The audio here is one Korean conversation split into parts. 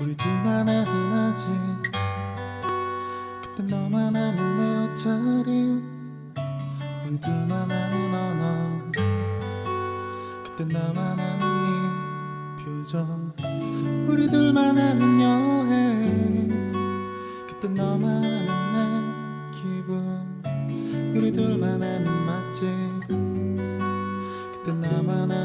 우리 둘만 아는 아직 그때 너만 아는 내 옷차림 우리 둘만 아는 언어. 그때 나만 아는 네 표정. 우리 둘만 아는 여행. 그때 너만 아는 내 기분. 우리 둘만 아는 맛집. 그때 나만 아는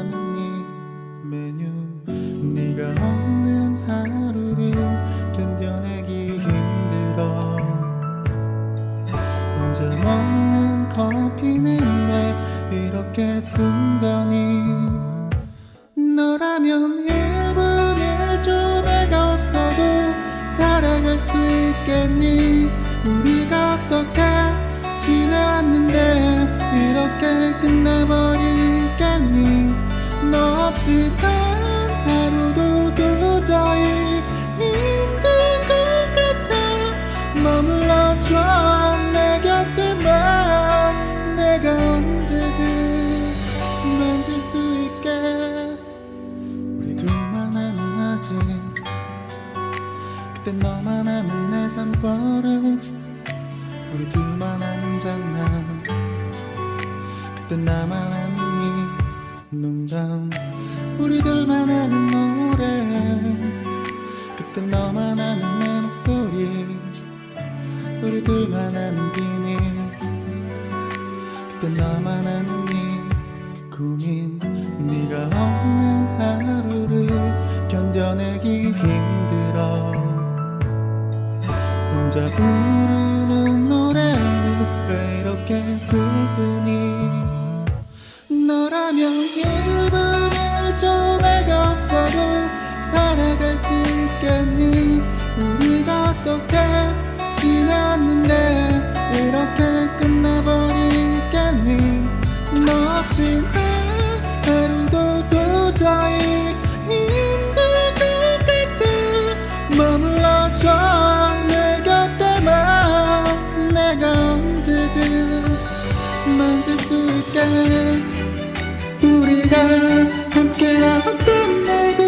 쓴 거니 너라면 1분 1초 내가 없어도 살아갈 수 있겠니? 우리가 어떻게 지내왔는데 이렇게 끝나버리겠니? 너 없이 난 그때 너만 아는 내 삶버릇 우리 둘만 아는 장난. 그때 나만 아는 이 농담. 우리 둘만 아는 노래. 그때 너만 아는 내 목소리. 우리 둘만 아는 비밀. 그때 나만 아는 이 고민. 네가 없는 하루를 견뎌내기 힘들어 혼자 부르는 노래는 왜 이렇게 슬프니? 너라면 1분 1초 내가 없어도 살아갈 수 있겠니? 우리가 어떻게 만질 수 있게 우리가 함께였던 날들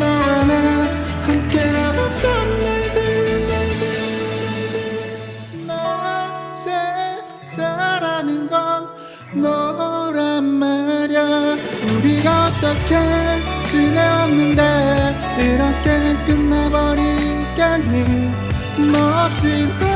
너와 나 함께였던 날들 나 제일 잘하는 건 너란 말야. 우리가 어떻게 지내왔는데 이렇게 끝나버리겠니? 너 없이 난